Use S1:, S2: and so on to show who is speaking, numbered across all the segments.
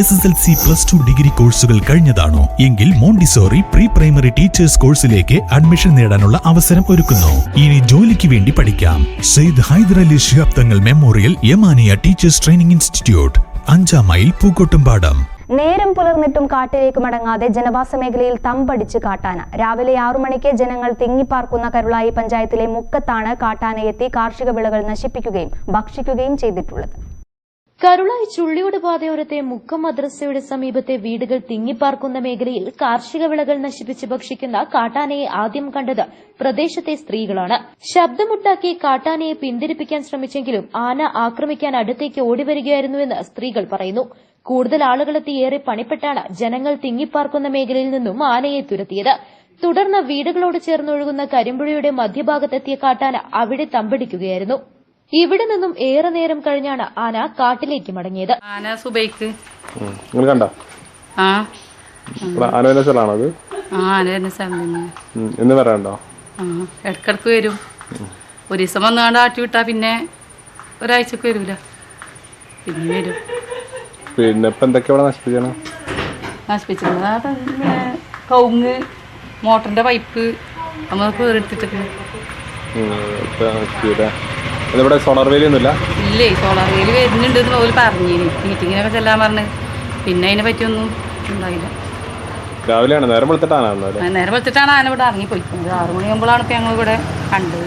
S1: S S L C plus two degree കോഴ്സുകൾ കഴിഞ്ഞതാണോ? എങ്കിൽ മോണ്ടിസോറി പ്രീ പ്രൈമറി ടീച്ചേഴ്സ് കോഴ്സിലേക്ക് അഡ്മിഷൻ നേടാനുള്ള അവസരം ഒരുക്കുന്നു. ഇനി ജോലിക്ക് വേണ്ടി പഠിക്കാം. Syed Hyderali Shihab Thangal memorial Yamaniya teachers training institute അഞ്ചാം മൈൽ പൂക്കോട്ടുംപാടം.
S2: നേരം പുലർന്നിട്ടും കാട്ടിലേക്ക് മടങ്ങാതെ ജനവാസ മേഖലയിൽ തമ്പടിച്ച് കാട്ടാന. രാവിലെ ആറു മണിക്ക് ജനങ്ങൾ തിങ്ങിപ്പാർക്കുന്ന കരുളായി പഞ്ചായത്തിലെ മുക്കത്താണ് കാട്ടാനയെത്തി കാർഷിക വിളകൾ നശിപ്പിക്കുകയും ഭക്ഷിക്കുകയും ചെയ്തിട്ടുള്ളത്.
S3: കരുളായി ചുള്ളിയോട് പാതയോരത്തെ മുക്കം മദ്രസയുടെ സമീപത്തെ വീടുകൾ തിങ്ങിപ്പാർക്കുന്ന മേഖലയിൽ കാർഷിക വിളകൾ നശിപ്പിച്ച് ഭക്ഷിക്കുന്ന കാട്ടാനയെ ആദ്യം കണ്ടത് പ്രദേശത്തെ സ്ത്രീകളാണ്. ശബ്ദമുണ്ടാക്കി കാട്ടാനയെ പിന്തിരിപ്പിക്കാൻ ശ്രമിച്ചെങ്കിലും ആന ആക്രമിക്കാൻ അടുത്തേക്ക് ഓടിവരികയായിരുന്നുവെന്ന് സ്ത്രീകൾ പറയുന്നു. കൂടുതൽ ആളുകളെത്തി ഏറെ പണിപ്പെട്ടാണ് ജനങ്ങൾ തിങ്ങിപ്പാർക്കുന്ന മേഖലയിൽ നിന്നും ആനയെ തുരത്തിയത്. തുടർന്ന് വീടുകളോട് ചേർന്നൊഴുകുന്ന കരിമ്പുഴയുടെ മധ്യഭാഗത്തെത്തിയ കാട്ടാന അവിടെ തമ്പടിക്കുകയായിരുന്നു. ഇവിടെ നിന്നും ഏറെ നേരം കഴിഞ്ഞാണ് ആന കാട്ടിലേക്ക് മടങ്ങിയത്.
S4: ആന സുബൈക്ക്.
S5: നിങ്ങൾ കണ്ടോ?
S4: ആ. ആന.
S5: എന്ന് പറയാണ്ടോ
S4: ഇടക്കിടക്ക് വരും. ഒരു ദിവസം വന്നുകൊണ്ട് ആട്ടി വിട്ടാ പിന്നെ ഒരാഴ്ചക്ക് വരൂല. പിന്നെ വരും.
S5: പിന്നെ ഇപ്പൊ എന്തൊക്കെ ഇവിടെ
S4: നശിപ്പിച്ചത്? കവുങ്ങ് മോട്ടറിന്റെ പൈപ്പ് നമുക്ക് വേറെടുത്തിട്ടൊക്കെ
S5: ഇവിടെ സോളാർ വേലി ഒന്നുമില്ല.
S4: ഇല്ലേ സോളാർ വേലി വരുന്നുണ്ട് എന്ന് പോലും പറഞ്ഞു മീറ്റിങ്ങിനൊക്കെ ചെല്ലാൻ പറഞ്ഞ്. പിന്നെ അതിനെ പറ്റിയൊന്നും ഉണ്ടായില്ല.
S5: രാവിലെയാണ് നേരം വെളുത്തിട്ടാണ്
S4: നേരം വെളുത്തിട്ടാണ് ആന ഇവിടെ ഇറങ്ങി പോയിക്കുന്നത് ആറു മണിയാകുമ്പോഴാണ് ഇപ്പം ഞങ്ങൾ ഇവിടെ കണ്ടത്.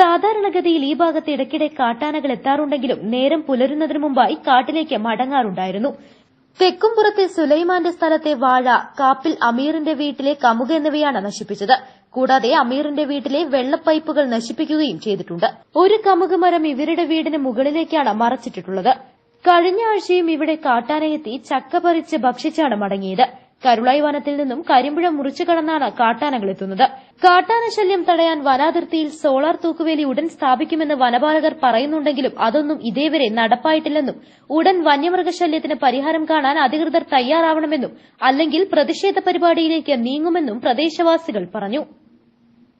S3: സാധാരണഗതിയിൽ ഈ ഭാഗത്ത് ഇടയ്ക്കിടെ കാട്ടാനകൾ എത്താറുണ്ടെങ്കിലും നേരം പുലരുന്നതിനു മുമ്പായി കാട്ടിലേക്ക് മടങ്ങാറുണ്ടായിരുന്നു. തെക്കുംപുറത്തെ സുലൈമാന്റെ സ്ഥലത്തെ വാഴ കാപ്പിൽ അമീറിന്റെ വീട്ടിലെ കമുക എന്നിവയാണ് നശിപ്പിച്ചത്. കൂടാതെ അമീറിന്റെ വീട്ടിലെ വെള്ളപ്പൈപ്പുകൾ നശിപ്പിക്കുകയും ചെയ്തിട്ടുണ്ട്. ഒരു കമുക മരം ഇവരുടെ വീടിന് മുകളിലേക്കാണ് മറച്ചിട്ടിട്ടുള്ളത്. കഴിഞ്ഞ ആഴ്ചയും ഇവിടെ കാട്ടാനയെത്തി ചക്ക പറിച്ച് ഭക്ഷിച്ചാണ് മടങ്ങിയത്. കരുളായി വനത്തിൽ നിന്നും കരിമ്പുഴ മുറിച്ചു കടന്നാണ് കാട്ടാനകൾ എത്തുന്നത്. കാട്ടാന ശല്യം തടയാൻ വനാതിർത്തിയിൽ സോളാർ തൂക്കുവേലി ഉടൻ സ്ഥാപിക്കുമെന്ന് വനപാലകർ പറയുന്നുണ്ടെങ്കിലും അതൊന്നും ഇതേവരെ നടപ്പായിട്ടില്ലെന്നും ഉടൻ വന്യമൃഗശല്യത്തിന് പരിഹാരം കാണാൻ അധികൃതർ തയ്യാറാവണമെന്നും അല്ലെങ്കിൽ പ്രതിഷേധ പരിപാടിയിലേക്ക് നീങ്ങുമെന്നും പ്രദേശവാസികൾ പറഞ്ഞു.